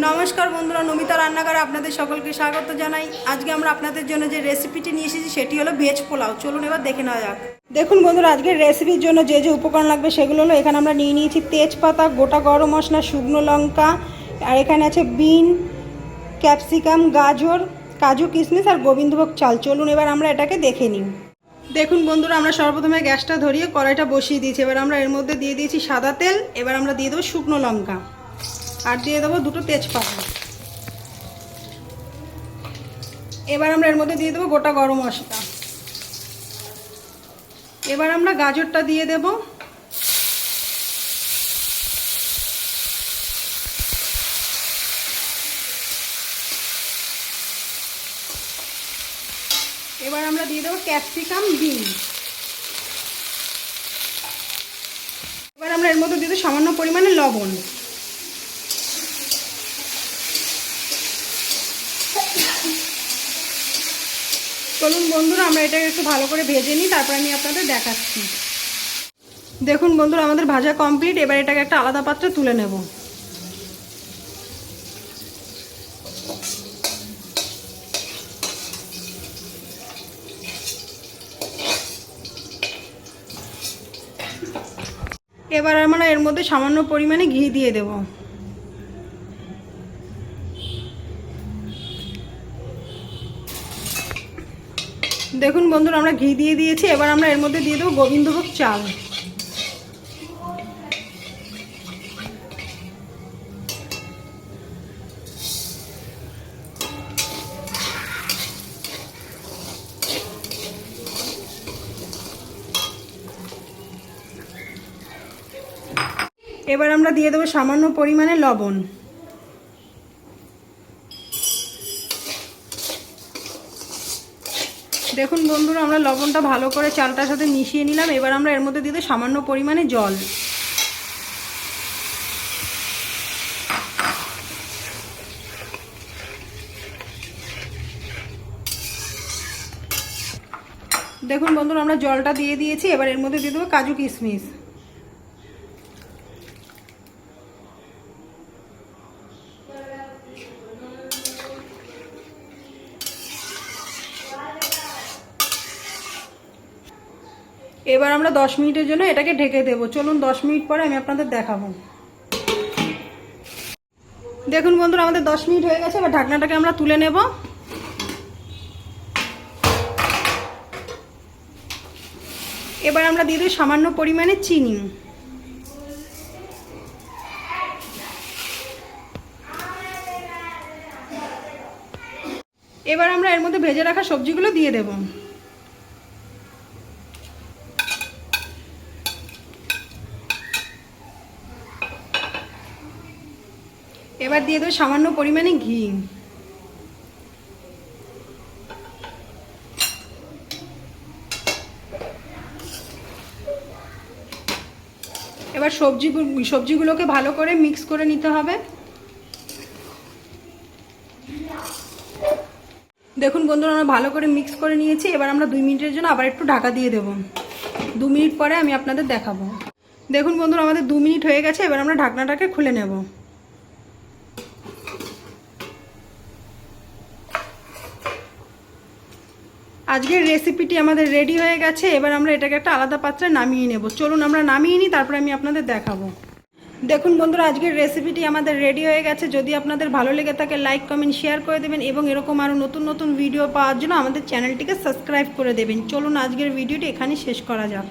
নমস্কার বন্ধুরা, নমিতা রান্নাঘরে আপনাদের সকলকে স্বাগত জানাই। আজকে আমরা আপনাদের জন্য যে রেসিপিটি নিয়ে এসেছি, সেটি হলো ভেজ পোলাও। চলুন এবার দেখে নেওয়া যাক। দেখুন বন্ধুরা আজকের রেসিপির জন্য যে যে উপকরণ লাগবে, সেগুলো হলো, এখানে আমরা নিয়ে নিয়েছি তেজপাতা, গোটা গরম মশলা, শুকনো লঙ্কা, আর এখানে আছে বিন, ক্যাপসিকাম, গাজর, কাজু কিশমিশ আর গোবিন্দভোগ চাল। চলুন এবার আমরা এটাকে দেখে নিই। দেখুন বন্ধুরা, আমরা সর্বপ্রথমে গ্যাসটা ধরিয়ে কড়াইটা বসিয়ে দিয়েছি। এবার আমরা এর মধ্যে দিয়ে দিয়েছি সাদা তেল, এবার আমরা দিয়ে দেবো শুকনো লঙ্কা। আর দিয়ে দেবো দুটো তেজপাতা। এবার আমরা এর মধ্যে দিয়ে দেবো গোটা গরম মশলা। এবার আমরা গাজরটা দিয়ে দেব। এবার আমরা দিয়ে দেবো ক্যাপসিকাম বিন। এবার আমরা এর মধ্যে দিয়ে দেবো সামান্য পরিমাণে লবণ। চলুন বন্ধুরা, আমরা এটাকে একটু ভালো করে ভেজে নিই, তারপর আমি আপনাদের দেখাচ্ছি। দেখুন বন্ধুরা, আমাদের ভাজা কমপ্লিট এবার এটাকে একটা আলাদা পাত্রে তুলে নেব। এবার আমরা এর মধ্যে সামান্য পরিমাণে ঘি দিয়ে দেবো। দেখুন বন্ধুরা, আমরা ঘি দিয়ে দিয়েছি, এবার আমরা এর মধ্যে দিয়ে দেবো গোবিন্দভোগ চাল। এবার আমরা দিয়ে দেবো সামান্য পরিমাণে লবণ। দেখুন বন্ধুরা, আমরা লবণটা ভালো করে চালটার সাথে মিশিয়ে নিলাম। এবার আমরা এর মধ্যে দিতে সামান্য পরিমাণে জল। দেখুন বন্ধুরা, আমরা জলটা দিয়ে দিয়েছি। এবার এর মধ্যে দিয়ে দেবো কাজু কিশমিশ। এবার আমরা দশ মিনিটের জন্য এটাকে ঢেকে দেবো। চলুন দশ মিনিট পরে আমি আপনাদের দেখাবো। দেখুন বন্ধুরা, আমাদের দশ মিনিট হয়ে গেছে, এবার ঢাকনাটাকে আমরা তুলে নেব। এবার আমরা দিয়ে দিই সামান্য পরিমাণে চিনি। এবার আমরা এর মধ্যে ভেজে রাখা সবজিগুলো দিয়ে দেবো। এবার দিয়ে দেবো সামান্য পরিমাণে ঘি। এবার সবজি সবজিগুলোকে ভালো করে মিক্স করে নিতে হবে। দেখুন বন্ধুরা, আমরা ভালো করে মিক্স করে নিয়েছি। এবার আমরা দুই মিনিটের জন্য আবার একটু ঢাকা দিয়ে দেব। দু মিনিট পরে আমি আপনাদের দেখাবো। দেখুন বন্ধুরা, আমাদের দু মিনিট হয়ে গেছে। এবার আমরা ঢাকনাটাকে খুলে নেব। আজকের রেসিপিটি আমাদের রেডি হয়ে গেছে, এবার আমরা এটাকে একটা আলাদা পাত্রে নামিয়ে নেব। চলুন আমরা নামিয়ে নিই, তারপরে আমি আপনাদের দেখাবো। দেখুন বন্ধুরা, আজকের রেসিপিটি আমাদের রেডি হয়ে গেছে। যদি আপনাদের ভালো লেগে থাকে লাইক কমেন্ট শেয়ার করে দেবেন এবং এরকম আরও নতুন নতুন ভিডিও পাওয়ার জন্য আমাদের চ্যানেলটিকে সাবস্ক্রাইব করে দেবেন। চলুন আজকের ভিডিওটি এখানেই শেষ করা যাক।